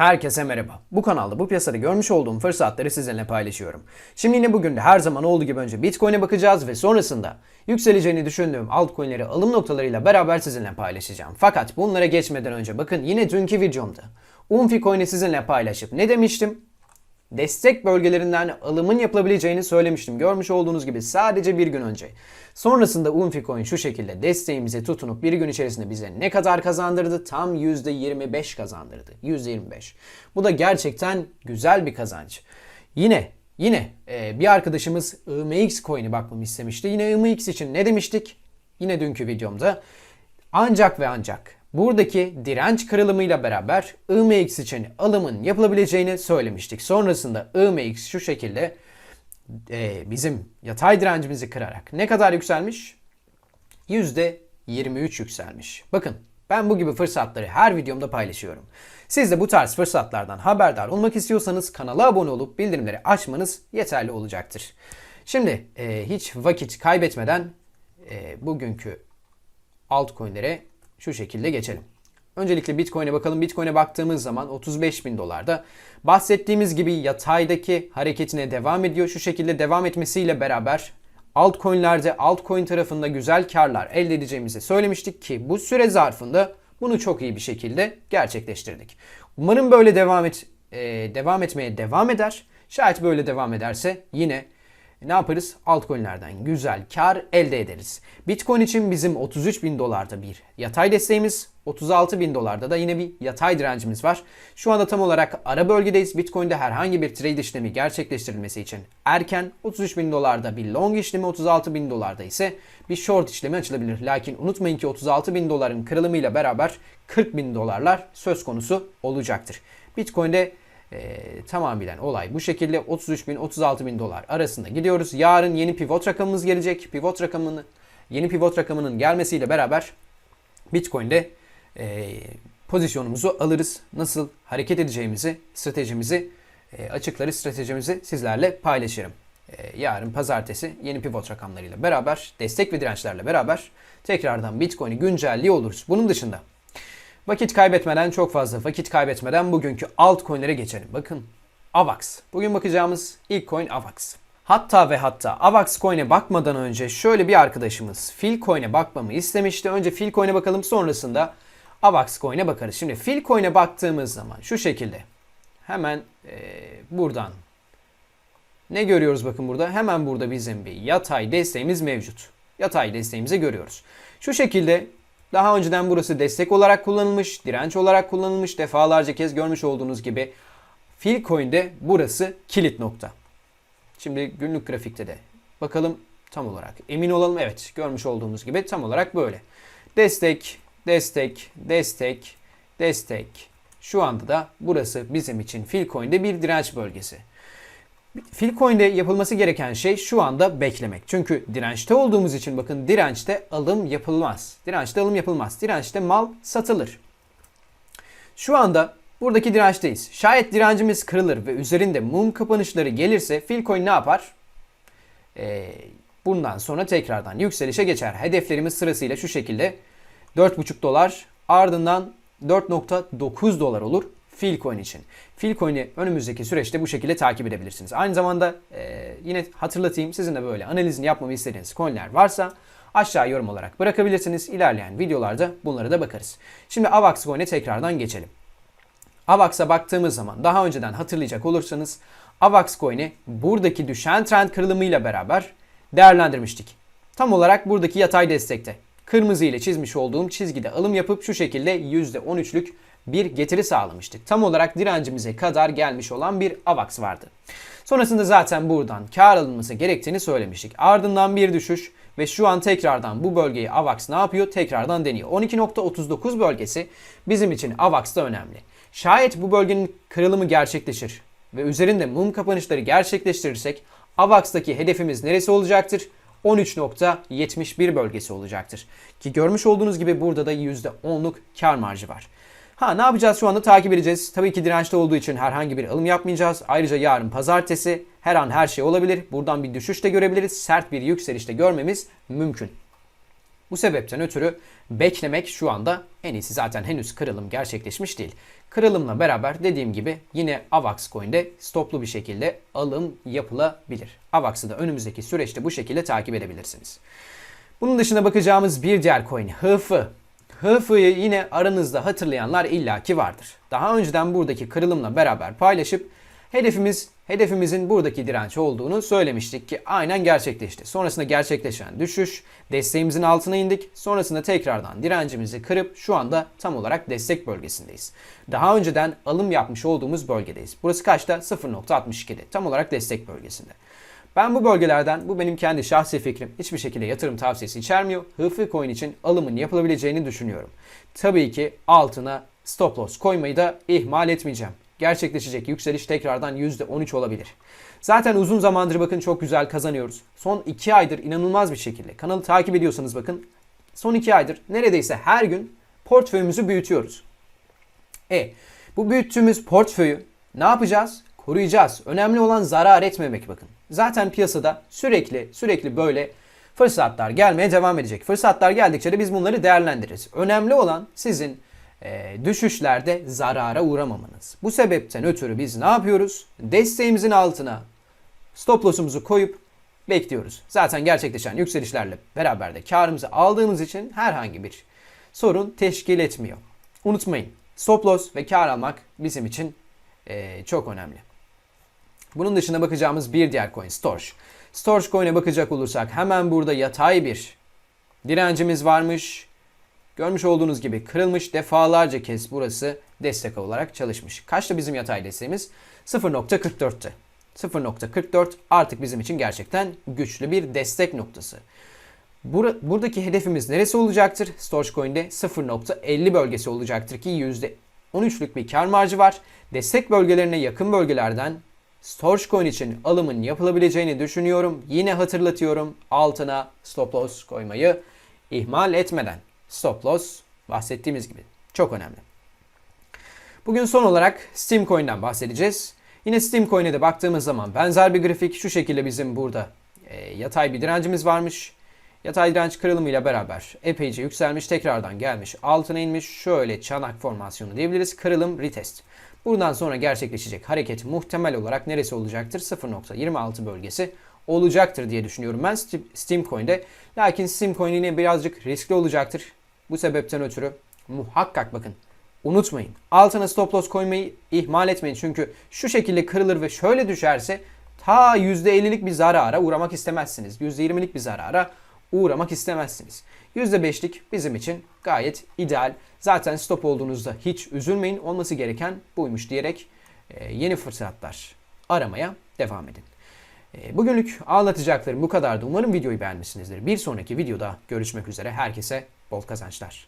Herkese merhaba. Bu kanalda bu piyasada görmüş olduğum fırsatları sizinle paylaşıyorum. Şimdi yine bugün de her zaman olduğu gibi önce Bitcoin'e bakacağız ve sonrasında yükseleceğini düşündüğüm altcoin'leri alım noktalarıyla beraber sizinle paylaşacağım. Fakat bunlara geçmeden önce bakın yine dünkü videomda Unfi Coin'i sizinle paylaşıp ne demiştim? Destek bölgelerinden alımın yapılabileceğini söylemiştim. Görmüş olduğunuz gibi sadece bir gün önce. Sonrasında Unficoin şu şekilde desteğimize tutunup bir gün içerisinde bize ne kadar kazandırdı? Tam %25 kazandırdı. %25. Bu da gerçekten güzel bir kazanç. Yine yine e, bir arkadaşımız IMX coin'i bakmamı istemişti. Yine IMX için ne demiştik? Yine dünkü videomda. Ancak ve ancak buradaki direnç kırılımıyla beraber IMX için alımın yapılabileceğini söylemiştik. Sonrasında IMX şu şekilde e, bizim yatay direncimizi kırarak ne kadar yükselmiş? %23 yükselmiş. Bakın ben bu gibi fırsatları her videomda paylaşıyorum. Siz de bu tarz fırsatlardan haberdar olmak istiyorsanız kanala abone olup bildirimleri açmanız yeterli olacaktır. Şimdi e, hiç vakit kaybetmeden e, bugünkü altcoin'lere şu şekilde geçelim. Öncelikle Bitcoin'e bakalım. Bitcoin'e baktığımız zaman 35 bin dolarda. Bahsettiğimiz gibi yataydaki hareketine devam ediyor. Şu şekilde devam etmesiyle beraber altcoin'lerde altcoin tarafında güzel karlar elde edeceğimizi söylemiştik ki bu süre zarfında bunu çok iyi bir şekilde gerçekleştirdik. Umarım böyle devam et e, devam etmeye devam eder. Şayet böyle devam ederse yine ne yaparız? Altcoin'lerden güzel kar elde ederiz. Bitcoin için bizim 33 bin dolarda bir yatay desteğimiz, 36 bin dolarda da yine bir yatay direncimiz var. Şu anda tam olarak ara bölgedeyiz. Bitcoin'de herhangi bir trade işlemi gerçekleştirilmesi için erken 33 bin dolarda bir long işlemi, 36 bin dolarda ise bir short işlemi açılabilir. Lakin unutmayın ki 36 bin doların kırılımıyla beraber 40 bin dolarlar söz konusu olacaktır. Bitcoin'de e, tamamen olay bu şekilde 33 bin 36 bin dolar arasında gidiyoruz. Yarın yeni pivot rakamımız gelecek. Pivot rakamını yeni pivot rakamının gelmesiyle beraber Bitcoin'de e, pozisyonumuzu alırız. Nasıl hareket edeceğimizi, stratejimizi e, açıkları stratejimizi sizlerle paylaşırım. E, yarın pazartesi yeni pivot rakamlarıyla beraber, destek ve dirençlerle beraber tekrardan Bitcoin'i güncelliyor oluruz. Bunun dışında Vakit kaybetmeden çok fazla vakit kaybetmeden bugünkü altcoin'lere geçelim. Bakın AVAX. Bugün bakacağımız ilk coin AVAX. Hatta ve hatta AVAX coin'e bakmadan önce şöyle bir arkadaşımız Philcoin'e bakmamı istemişti. Önce Philcoin'e bakalım sonrasında AVAX coin'e bakarız. Şimdi Philcoin'e baktığımız zaman şu şekilde hemen e, buradan ne görüyoruz bakın burada? Hemen burada bizim bir yatay desteğimiz mevcut. Yatay desteğimizi görüyoruz. Şu şekilde daha önceden burası destek olarak kullanılmış, direnç olarak kullanılmış. Defalarca kez görmüş olduğunuz gibi Philcoin'de burası kilit nokta. Şimdi günlük grafikte de bakalım tam olarak. Emin olalım evet görmüş olduğumuz gibi tam olarak böyle. Destek, destek, destek, destek. Şu anda da burası bizim için Philcoin'de bir direnç bölgesi. Philcoin'de yapılması gereken şey şu anda beklemek. Çünkü dirençte olduğumuz için bakın dirençte alım yapılmaz. Dirençte alım yapılmaz. Dirençte mal satılır. Şu anda buradaki dirençteyiz. Şayet direncimiz kırılır ve üzerinde mum kapanışları gelirse Philcoin ne yapar? Ee, bundan sonra tekrardan yükselişe geçer. Hedeflerimiz sırasıyla şu şekilde 4,5 dolar ardından 4.9 dolar olur. Philcoin için. Philcoin'i önümüzdeki süreçte bu şekilde takip edebilirsiniz. Aynı zamanda e, yine hatırlatayım sizin de böyle analizini yapmamı istediğiniz coinler varsa aşağı yorum olarak bırakabilirsiniz. İlerleyen videolarda bunlara da bakarız. Şimdi AVAX coin'e tekrardan geçelim. AVAX'a baktığımız zaman daha önceden hatırlayacak olursanız AVAX coin'i buradaki düşen trend kırılımıyla beraber değerlendirmiştik. Tam olarak buradaki yatay destekte. Kırmızı ile çizmiş olduğum çizgide alım yapıp şu şekilde %13'lük bir getiri sağlamıştık. Tam olarak direncimize kadar gelmiş olan bir AVAX vardı. Sonrasında zaten buradan kar alınması gerektiğini söylemiştik. Ardından bir düşüş ve şu an tekrardan bu bölgeyi AVAX ne yapıyor? Tekrardan deniyor. 12.39 bölgesi bizim için AVAX'ta önemli. Şayet bu bölgenin kırılımı gerçekleşir ve üzerinde mum kapanışları gerçekleştirirsek AVAX'taki hedefimiz neresi olacaktır? 13.71 bölgesi olacaktır. Ki görmüş olduğunuz gibi burada da %10'luk kar marjı var. Ha ne yapacağız şu anda takip edeceğiz. Tabii ki dirençte olduğu için herhangi bir alım yapmayacağız. Ayrıca yarın pazartesi her an her şey olabilir. Buradan bir düşüş de görebiliriz. Sert bir yükseliş de görmemiz mümkün. Bu sebepten ötürü beklemek şu anda en iyisi zaten henüz kırılım gerçekleşmiş değil. Kırılımla beraber dediğim gibi yine AVAX coin'de stoplu bir şekilde alım yapılabilir. AVAX'ı da önümüzdeki süreçte bu şekilde takip edebilirsiniz. Bunun dışında bakacağımız bir diğer coin HF. HF'yi yine aranızda hatırlayanlar illaki vardır. Daha önceden buradaki kırılımla beraber paylaşıp hedefimiz hedefimizin buradaki direnç olduğunu söylemiştik ki aynen gerçekleşti. Sonrasında gerçekleşen düşüş, desteğimizin altına indik. Sonrasında tekrardan direncimizi kırıp şu anda tam olarak destek bölgesindeyiz. Daha önceden alım yapmış olduğumuz bölgedeyiz. Burası kaçta? 0.62'de. Tam olarak destek bölgesinde. Ben bu bölgelerden, bu benim kendi şahsi fikrim, hiçbir şekilde yatırım tavsiyesi içermiyor. HF coin için alımın yapılabileceğini düşünüyorum. Tabii ki altına stop loss koymayı da ihmal etmeyeceğim. Gerçekleşecek yükseliş tekrardan %13 olabilir. Zaten uzun zamandır bakın çok güzel kazanıyoruz. Son 2 aydır inanılmaz bir şekilde. Kanalı takip ediyorsanız bakın son 2 aydır neredeyse her gün portföyümüzü büyütüyoruz. E bu büyüttüğümüz portföyü ne yapacağız? Koruyacağız. Önemli olan zarar etmemek bakın. Zaten piyasada sürekli sürekli böyle fırsatlar gelmeye devam edecek. Fırsatlar geldikçe de biz bunları değerlendiririz. Önemli olan sizin e, düşüşlerde zarara uğramamanız. Bu sebepten ötürü biz ne yapıyoruz? Desteğimizin altına stop loss'umuzu koyup bekliyoruz. Zaten gerçekleşen yükselişlerle beraber de karımızı aldığımız için herhangi bir sorun teşkil etmiyor. Unutmayın stop loss ve kar almak bizim için e, çok önemli. Bunun dışında bakacağımız bir diğer coin Storch. Storch coin'e bakacak olursak hemen burada yatay bir direncimiz varmış. Görmüş olduğunuz gibi kırılmış defalarca kez burası destek olarak çalışmış. Kaçta bizim yatay desteğimiz? 0.44'tü. 0.44 artık bizim için gerçekten güçlü bir destek noktası. Bur buradaki hedefimiz neresi olacaktır? Storch Coin'de 0.50 bölgesi olacaktır ki %13'lük bir kar marjı var. Destek bölgelerine yakın bölgelerden Storch Coin için alımın yapılabileceğini düşünüyorum. Yine hatırlatıyorum altına stop loss koymayı ihmal etmeden. Stop loss bahsettiğimiz gibi çok önemli. Bugün son olarak Steam Coin'den bahsedeceğiz. Yine Steam Coin'e de baktığımız zaman benzer bir grafik şu şekilde bizim burada e, yatay bir direncimiz varmış. Yatay direnç kırılımıyla beraber epeyce yükselmiş tekrardan gelmiş altına inmiş şöyle çanak formasyonu diyebiliriz kırılım retest. Buradan sonra gerçekleşecek hareket muhtemel olarak neresi olacaktır? 0.26 bölgesi olacaktır diye düşünüyorum ben Steam Coin'de. Lakin Steam Coin yine birazcık riskli olacaktır. Bu sebepten ötürü muhakkak bakın unutmayın. Altına stop loss koymayı ihmal etmeyin. Çünkü şu şekilde kırılır ve şöyle düşerse ta %50'lik bir zarara uğramak istemezsiniz. %20'lik bir zarara uğramak istemezsiniz. %5'lik bizim için gayet ideal. Zaten stop olduğunuzda hiç üzülmeyin. Olması gereken buymuş diyerek e, yeni fırsatlar aramaya devam edin. E, bugünlük anlatacaklarım bu kadardı. Umarım videoyu beğenmişsinizdir. Bir sonraki videoda görüşmek üzere. Herkese bol kazançlar.